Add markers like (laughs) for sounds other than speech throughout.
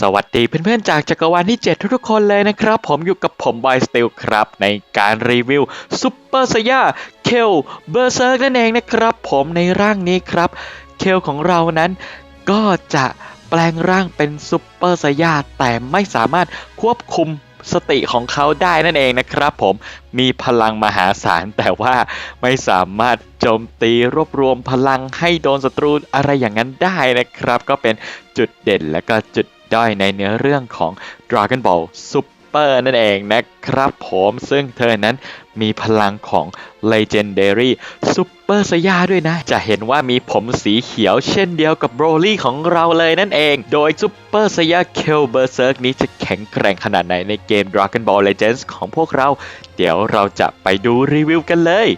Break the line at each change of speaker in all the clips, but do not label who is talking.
สวัสดีเพื่อนๆจากจักรวาลที่ 7 ทุกๆคนเลยนะครับ ผมอยู่กับผมบอยสติลครับ ในการรีวิวซุปเปอร์สยาเคลเบอร์เซิร์กนั่นเองนะครับ ผมในร่างนี้ครับ เคลของเรานั้นก็จะแปลงร่างเป็นซุปเปอร์สยาแต่ไม่สามารถควบคุมสติของเขาได้นั่นเองนะครับ ผมมีพลังมหาศาลแต่ว่าไม่สามารถโจมตีรวบรวมพลังให้โดนศัตรูอะไรอย่างนั้นได้นะครับ ก็เป็นจุดเด่นและก็จุด ได้ในเนื้อเรื่องของ Dragon Ball Super นั่นเองนะครับผมซึ่งเธอนั้นมีพลังของ Legendary Super s a y a ด้วยนะ จะเห็นว่ามีผมสีเขียวเช่นเดียวกับโบรลี่ของเราเลยนั่นเอง โดย Super s a y a k i l Berserk นี้จะแข็งแกร่งขนาดไหนในเกม Dragon Ball Legends ของพวกเรา เดี๋ยวเราจะไปดูรีวิวกันเลย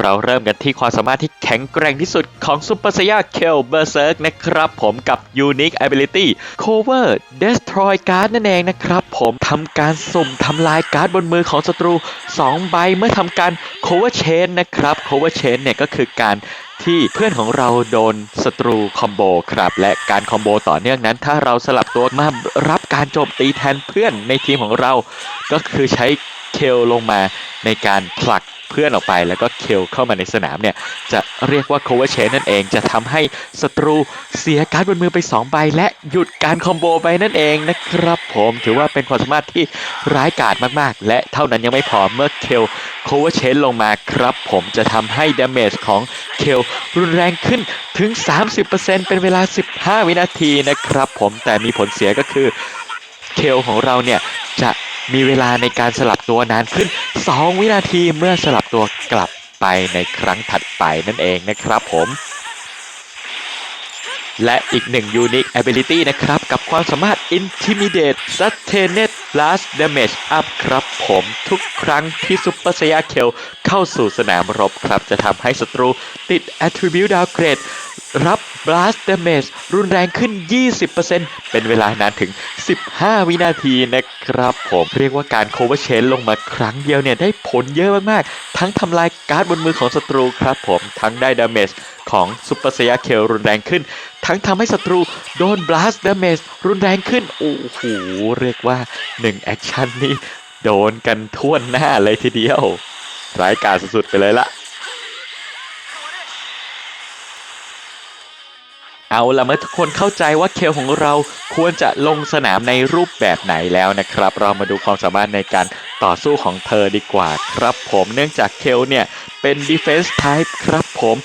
เราเริ่มกันที่ความสามารถที่แข็งแกร่งที่สุดของ Super Saiyan k i l Berserk นะครับผมกับ Unique Ability Cover Destroy Card นั่นเองนะครับผมทำการสุ่มทำลายการ์ดบนมือของศัตรู 2 ใบเมื่อทำการ Cover Chain นะครับ Cover Chain เนี่ยก็คือการที่เพื่อนของเราโดนศัตรูคอมโบครับและการคอมโบต่อเนื่องนั้น ถ้าเราสลับตัวมารับการโจมตีแทนเพื่อนในทีมของเรา ก็คือใช้เคลลงมาในการผลัก เพื่อนออกไปแล้วก็เคลเข้ามาในสนามเนี่ย จะเรียกว่า cover chain นั่นเอง จะทำให้ศัตรูเสียการ์ดบนมือไป 2 ใบ และหยุดการคอมโบไปนั่นเองนะครับผมถือว่าเป็นความสามารถที่ร้ายกาจมากๆ และเท่านั้นยังไม่พอเมื่อเคล cover chain ลงมาครับ ผมจะทำให้ damage ของเคลรุนแรงขึ้นถึง 30%เป็นเวลา 15 วินาทีนะครับผมแต่มีผลเสียก็คือเคลของเราเนี่ยจะ มีเวลาในการสลับตัวนานขึ้น 2 วินาทีเมื่อสลับตัวกลับไปในครั้งถัดไปนั่นเองนะครับผม และอีกหนึ่ง Unique Ability นะครับ กับความสามารถ Intimidate Sustained Blast Damage Up ครับผมทุกครั้งที่ Super Saiyan k i l เข้าสู่สนามรบครับจะทำให้ศัตรูติด Attribute Downgrade รับ Blast Damage รุนแรงขึ้น 20%เป็นเวลานานถึง 15 วินาทีนะครับผมเรียกว่าการ Cover Chain ลงมาครั้งเดียวเนี่ย ได้ผลเยอะมาก ๆ ทั้งทำลายการ์ดบนมือของศัตรูครับผม ทั้งได้ Damage ของ Super Saiyan k i l รุนแรงขึ้น ทั้งทำให้ศัตรูโดน Blast Damage รุนแรงขึ้น โอ้โห เรียกว่า 1 แอคชั่นนี้โดนกันทั่วหน้าเลยทีเดียวร้ายกาจสุดๆไปเลยละเอาละเมื่อทุกคนเข้าใจว่าเคลของเราควรจะลงสนามในรูปแบบไหนแล้วนะครับ เรามาดูความสามารถในการต่อสู้ของเธอดีกว่าครับผมเนื่องจากเคลเนี่ยเป็น defense type ครับผม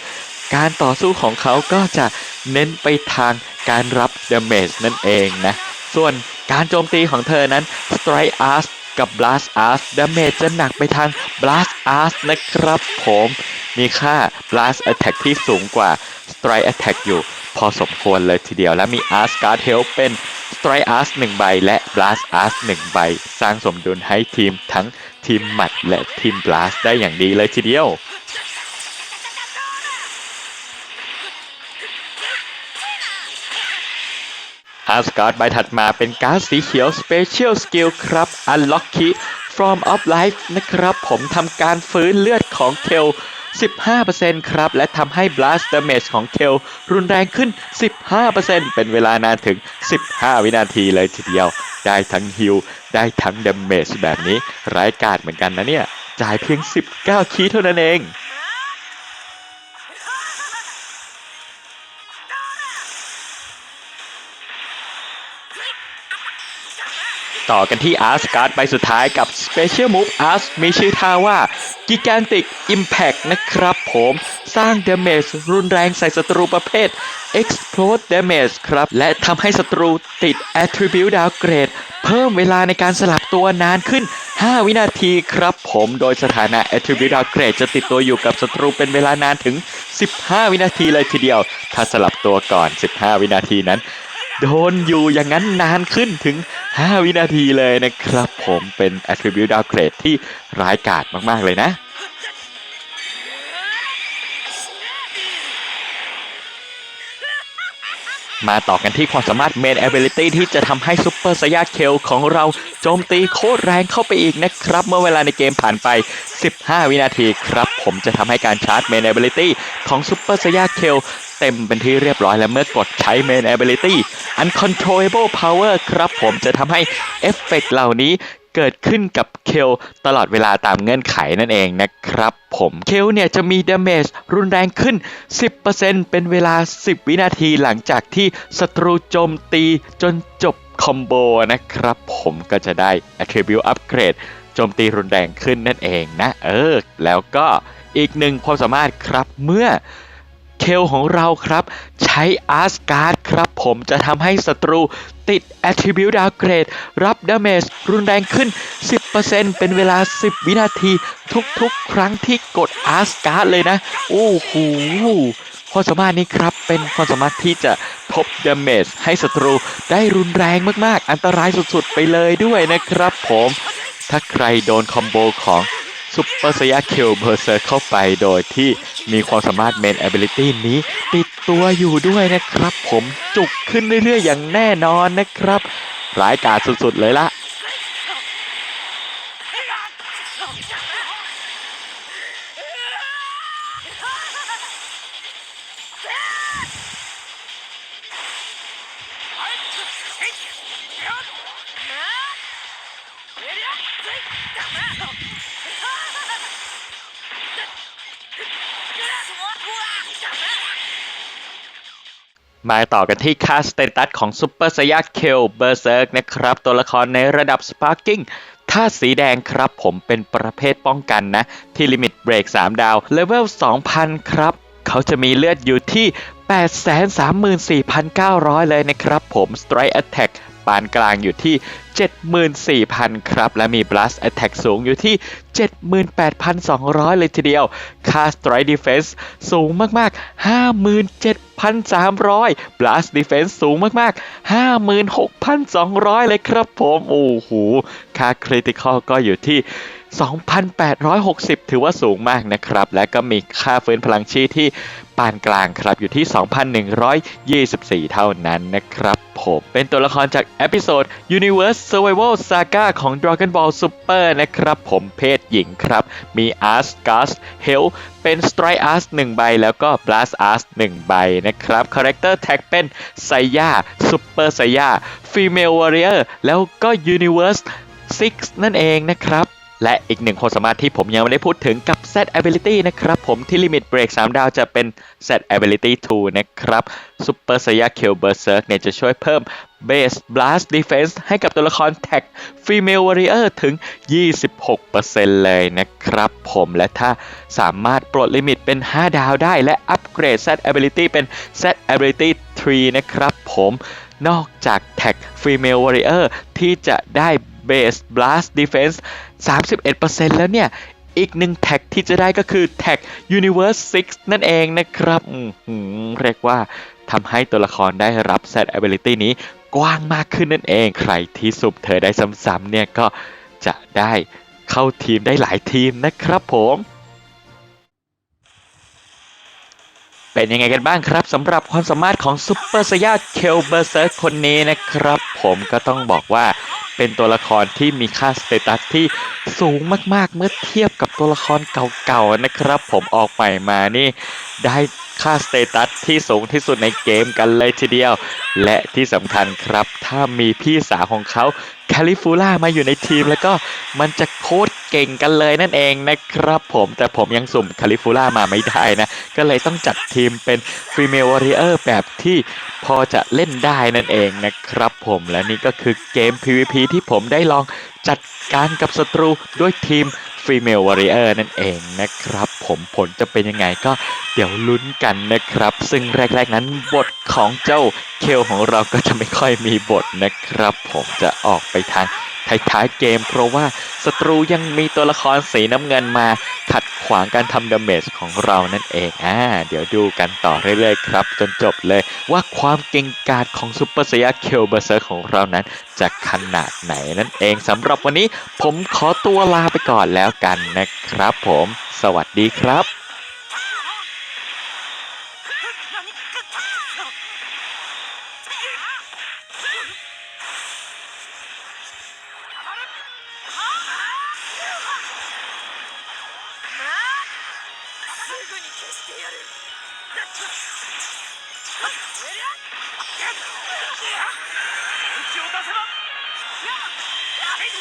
การต่อสู้ของเขาก็จะเน้นไปทาง การรับ damage นั่นเองนะ ส่วนการโจมตีของเธอนั้น strike arc กับ blast arc damage จะหนักไปทาง blast arc นะครับผม มีค่า blast attack ที่สูงกว่า strike attack อยู่พอสมควรเลยทีเดียว และมี Art Guard Help เป็น Strike Art 1 ใบ และ Blast Art 1 ใบ สร้างสมดุลให้ทีมทั้งทีมหมัดและทีม Blast ได้อย่างดีเลยทีเดียว อาร์สการ์ดใบถัดมาเป็นการ์ดสีเขียว Special Skill ครับ Unlock Key From of Life นะครับผมทำการฟื้นเลือดของเคล 15%ครับ และทำให้ Blast Damage ของเคลรุนแรงขึ้น 15%เป็นเวลานานถึง 15 วินาทีเลยทีเดียว ได้ทั้งฮิลได้ทั้ง Damage แบบนี้ร้ายกาจเหมือนกันนะเนี่ย จ่ายเพียง 19 คีย์เท่านั้นเอง ต่อกันที่ a r s g a r d ใบสุดท้ายกับ Special Move Ars มีชื่อท่าว่า Gigantic Impact นะครับผม สร้าง Damage รุนแรงใส่ศัตรูประเภท Explode Damage ครับ และทำให้ศัตรูติด Attribute Downgrade เพิ่มเวลาในการสลับตัวนานขึ้น 5 วินาทีครับผมโดยสถานะ Attribute Downgrade จะติดตัวอยู่กับศัตรูเป็นเวลานานถึง 15 วินาทีเลยทีเดียว ถ้าสลับตัวก่อน 15 วินาทีนั้น โดนอยู่อย่างนั้นนานขึ้นถึง 5 วินาทีเลยนะครับ ผมเป็น Attribute Downgrade ที่ร้ายกาจมาก ๆ เลยนะมาต่อกันที่ความสามารถ Main Ability ที่จะทำให้ซุปเปอร์สยาเคลของเราโจมตีโคตรแรงเข้าไปอีกนะครับ เมื่อเวลาในเกมผ่านไป 15 วินาทีครับ ผมจะทำให้การชาร์จ Main Ability ของซุปเปอร์สยาเคลเต็มเป็นที่เรียบร้อยแล้วเมื่อกดใช้ Main Ability Uncontrollable Power ครับผมจะทำให้เอฟเฟกต์เหล่านี้เกิดขึ้นกับเคลตลอดเวลาตามเงื่อนไขนั่นเองนะครับผมเคลเนี่ยจะมีดาเมจรุนแรงขึ้น 10%เป็นเวลา 10 วินาทีหลังจากที่ศัตรูโจมตีจนจบคอมโบนะครับผมก็จะได้ Attribute Upgrade โจมตีรุนแรงขึ้นนั่นเองนะ เออ แล้วก็อีกหนึ่งความสามารถครับเมื่อ เคลของเราครับ ใช้อาร์สการ์ดครับผมจะทำให้ศัตรูติด Attribute Downgrade รับดาเมจรุนแรงขึ้น 10%เป็นเวลา 10 วินาทีทุกๆ ครั้งที่กดอาร์สการ์ดเลยนะ โอ้โหความสามารถนี้ครับเป็นความสามารถที่จะทบดาเมจให้ศัตรูได้รุนแรงมากๆ อันตรายสุดๆ ไปเลยด้วยนะครับผม ถ้าใครโดนคอมโบของ ซุปเปอร์สยาคิลเบอร์เซอร์เข้าไปโดยที่มีความสามารถเมน ability นี้ ติดตัวอยู่ด้วยนะครับ ผมจุกขึ้นเรื่อยๆ อย่างแน่นอนนะครับ ร้ายกาจสุดๆ เลยละ มาต่อกันที่ค่าสเตตัสของซูเปอร์สยาเคลเบอร์เซิร์กนะครับ ตัวละครในระดับสปาร์กิ้งถ้าสีแดงครับผมเป็นประเภทป้องกันนะ ที่ลิมิตเบรก 3 ดาว เลเวล 2,000 ครับ เขาจะมีเลือดอยู่ที่ 834,900 เลยนะครับผม Strike Attack ปานกลางอยู่ที่ 74,000 ครับ และมี Blast Attack สูงอยู่ที่ 78,200 เลยทีเดียว ค่า Strike Defense สูงมากๆ 57,300 Blast Defense สูงมากๆ 56,200 เลยครับผม โอ้โห ค่า Critical ก็อยู่ที่2,860 ถือว่าสูงมากนะครับ และก็มีค่าฟื้นพลังชีพที่ ปานกลางครับอยู่ที่ 2,124 เท่านั้นนะครับผมเป็นตัวละครจากเอพิโซด Universe Survival Saga ของ Dragon Ball Super นะครับผมเพศหญิงครับ มี Ars Gas Hell เป็น Strike Ars 1 ใบ แล้วก็ Blast Ars 1 ใบนะครับ Character Tag เป็นไซย่า Super ไซย่า Female Warrior แล้วก็ Universe 6 นั่นเองนะครับ และอีกหนึ่งความสามารถที่ผมยังไม่ได้พูดถึงกับ Z Ability นะครับผมที่ Limit Break 3 ดาวจะเป็น Z Ability 2 นะครับ Super Saiya Kill Berserk เนี่ยจะช่วยเพิ่ม Base Blast Defense ให้กับตัวละครแท็ก Female Warrior ถึง 26%เลยนะครับผมและถ้าสามารถปลดลิมิตเป็น 5 ดาวได้และอัปเกรด Z Ability เป็น Z Ability 3 นะครับผมนอกจากแท็ก Female Warrior ที่จะได้ Base Blast Defense 31%แล้วเนี่ย อีกหนึ่งแท็กที่จะได้ก็คือแท็ก Universe 6 นั่นเองนะครับหือเรียกว่าทำให้ตัวละครได้รับ Set Ability นี้กว้างมากขึ้นนั่นเอง ใครที่สุบเธอได้ซ้ำๆเนี่ยก็จะได้เข้าทีมได้หลายทีมนะครับผม เป็นยังไงกันบ้างครับสำหรับความสามารถของซูเปอร์สยาเคลเบอร์เซอร์คนนี้นะครับ ผมก็ต้องบอกว่าเป็นตัวละครที่มีค่าสเตตัสที่สูงมากๆ เมื่อเทียบกับตัวละครเก่าๆนะครับ ผมออกใหม่มานี่ได้ค่าสเตตัสที่สูงที่สุดในเกมกันเลยทีเดียว และที่สำคัญครับ ถ้ามีพี่สาวของเขาคาลิฟูล่ามาอยู่ในทีมแล้วก็มันจะโคตรเก่งกันเลยนั่นเองนะครับผมแต่ผมยังสุ่มคาลิฟูล่ามาไม่ได้นะ ก็เลยต้องจัดทีมเป็นฟีเมลวอริเออร์แบบที่พอจะเล่นได้นั่นเองนะครับผมและนี่ก็คือเกม PVP ที่ผมได้ลองจัดการกับศัตรูด้วยทีม Female Warrior นั่นเองนะครับ ผมผลจะเป็นยังไงก็เดี๋ยวลุ้นกันนะครับ ซึ่งแรกๆนั้นบทของเจ้าเคลของเราก็จะไม่ค่อยมีบทนะครับ ผมจะออกไปทาง ท้ายๆเกม เพราะว่าศัตรูยังมีตัวละครสีน้ำเงินมา ขัดขวางการทำดาเมจของเรานั่นเองอ่าเดี๋ยวดูกันต่อเรื่อยๆครับ จนจบเลยว่าความเก่งกาจของซูเปอร์เซียเคลเบอร์เซอร์ของเรานั้นจะขนาดไหนนั่นเองสำหรับวันนี้ผมขอตัวลาไปก่อนแล้วกันนะครับผม สวัสดีครับ
Gel!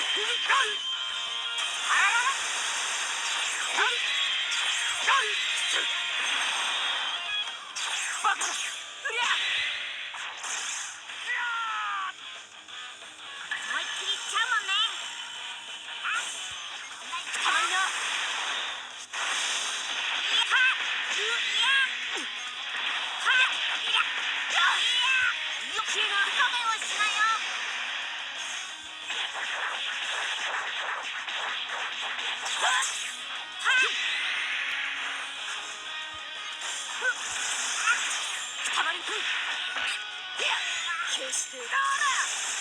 Gel! sesli.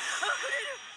Oh, (laughs)